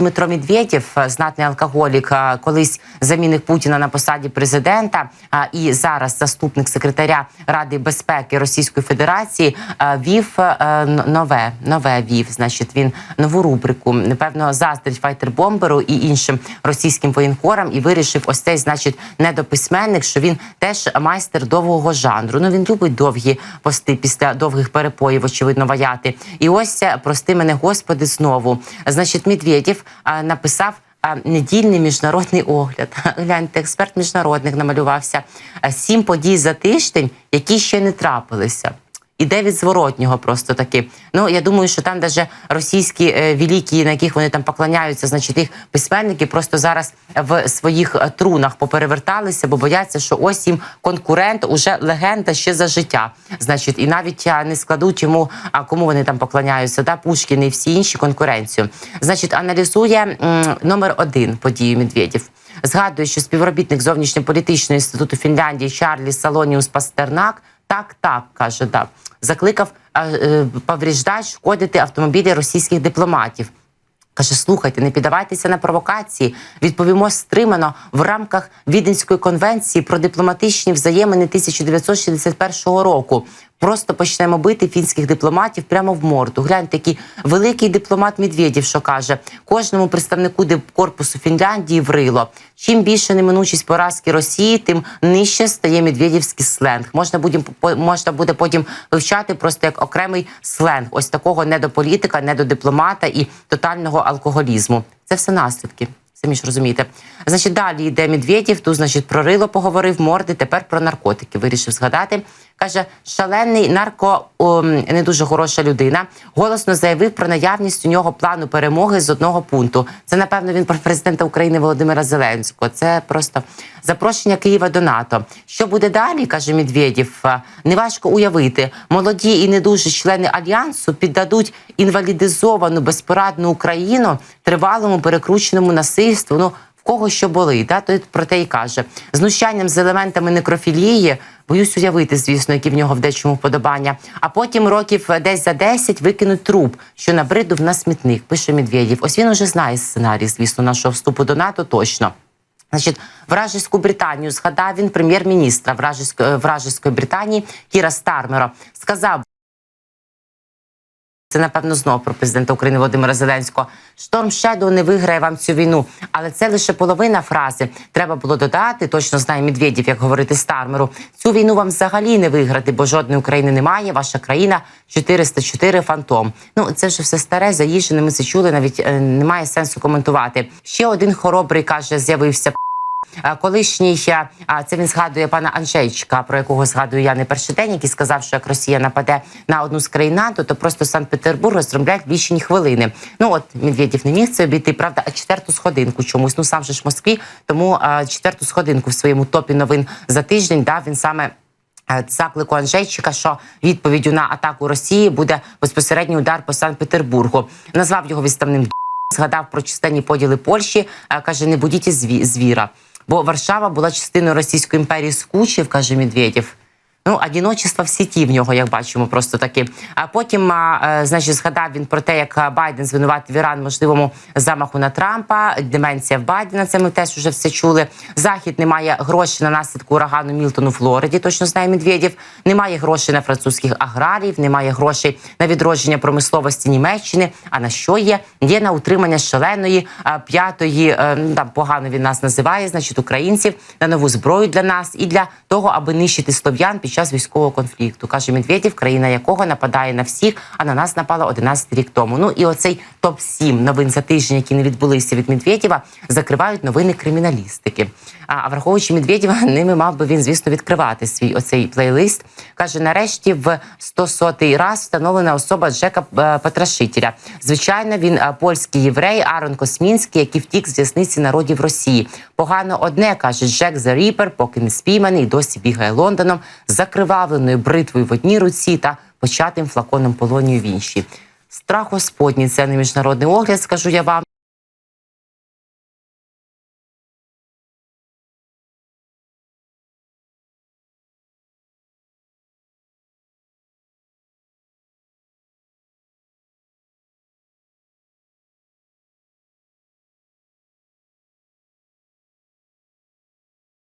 Дмитро Медведєв, е, знатний алкоголік, е, колись замінник Путіна на посаді президента, е, і зараз заступник секретаря Ради безпеки Російської Федерації, е, вів е, нове нове вів. Значить, він нову рубрику. Напевно, заздрить файтер-бомберу і іншим російським воєнкорам, і вирішив ось цей, значить, недописьменник, що він теж майстер довгого жанру. Ну він любить довгі пости після довгих перепоїв, очевидно, ваяти. І ось прости мене, господи, знову. Значить, Медведєв а, написав. Недільний міжнародний огляд. Гляньте, експерт міжнародних намалювався. Сім подій за тиждень, які ще не трапилися. Іде від зворотнього просто таки. Ну я думаю, що там даже російські е, великі, на яких вони там поклоняються, значить їх письменники просто зараз в своїх е, трунах попереверталися, бо бояться, що ось їм конкурент уже легенда ще за життя. Значить, і навіть не складуть йому, а кому вони там поклоняються, да Пушкін і всі інші конкуренцію. Значить, аналізує м, номер один подію Медведєв. Згадує, що співробітник зовнішньополітичного інституту Фінляндії Чарлі Салоніус Пастернак так, так каже, да закликав е, е, шкодити автомобілі російських дипломатів. Каже, слухайте, не піддавайтеся на провокації. Відповімо стримано в рамках Віденської конвенції про дипломатичні взаємини 1961 року. Просто почнемо бити фінських дипломатів прямо в морду. Гляньте, який великий дипломат Медведєв, що каже кожному представнику дипкорпусу Фінляндії врило. Чим більше неминучість поразки Росії, тим нижче стає медведівський сленг. Можна буде можна буде потім вивчати просто як окремий сленг, ось такого не до політика, не до дипломата і тотального алкоголізму. Це все наслідки. Самі ж розумієте. Значить, далі йде Медведєв, тут, значить, про рило поговорив, морди, тепер про наркотики. Вирішив згадати. Каже, шалений нарко о, не дуже хороша людина. Голосно заявив про наявність у нього плану перемоги з одного пункту. Це, напевно, він про президента України Володимира Зеленського. Це просто запрошення Києва до НАТО. Що буде далі, каже Медведєв, неважко уявити. Молоді і не дуже члени альянсу піддадуть інвалідизовану безпорадну Україну тривалому перекрученому насильству. Ну кого що болить, да? то про те й каже знущанням з елементами некрофілії. Боюсь уявити, звісно, які в нього в дечому вподобання. А потім років десь за 10 викинуть труп, що набридув на смітник. Пише Медведєв. Ось він уже знає сценарій, звісно, нашого вступу до НАТО точно. Значить, вражеську Британію згадав він прем'єр-міністра вражеської, вражеської Британії Кіра Стармера. Сказав. Це напевно знов про президента України Володимира Зеленського. Шторм Шедоу не виграє вам цю війну, але це лише половина фрази. Треба було додати. Точно знає Медведєв, як говорити Стармеру. Цю війну вам взагалі не виграти, бо жодної України немає. Ваша країна 404 фантом. Ну це вже все старе, заїжджене. Ми це чули. Навіть е, немає сенсу коментувати. Ще один хоробрий каже, з'явився. А, Колишній а це він згадує пана Анжейчика, про якого згадую я не перший день, який сказав, що як Росія нападе на одну з країн НАТО, то просто Санкт-Петербург розробляють лічені хвилини. Ну от Медведєв не міг це обійти, правда, а четверту сходинку чомусь. Ну сам же ж в Москві, тому а, четверту сходинку в своєму топі новин за тиждень дав він саме. е, Заклику Анжейчика, що відповіддю на атаку Росії буде безпосередній удар по Санкт-Петербургу. Назвав його відставним згадав про численні поділи Польщі. е, Каже, не будіть зві- звіра. Бо Варшава була частиною Російської імперії скучив, каже Медведєв. Ну, одіночество в сіті в нього, як бачимо, просто таки. А потім, а, е, значить, згадав він про те, як Байден звинуватив Іран можливому замаху на Трампа. Деменція в Байдена. Це ми теж вже все чули. Захід не має грошей на наслідку урагану Мілтон у Флориді. Точно знає Медведєв. Немає грошей на французьких аграріїв, немає грошей на відродження промисловості Німеччини. А на що є? Є на утримання шаленої п'ятої, е, ну, там погано він нас називає, значить, українців на нову зброю для нас і для того, аби нищити слов'ян під час військового конфлікту. каже Медведєв, країна якого нападає на всіх, а на нас напала 11 рік тому. Ну і оцей топ 7 новин за тиждень, які не відбулися від Медведєва, закривають новини криміналістики. А враховуючи Медведєва, ними мав би він, звісно, відкривати свій оцей плейлист. Каже, нарешті в 100-сотий раз встановлена особа Джека е, Патрашителя. Звичайно, він е, польський єврей Арон Космінський, який втік з в'язниці народів Росії. Погано одне каже Джек The Ріпер, поки не спійманий, досі бігає Лондоном закривавленою бритвою в одній руці та початим флаконом полонію в іншій. Страх Господній це не міжнародний огляд, скажу я вам.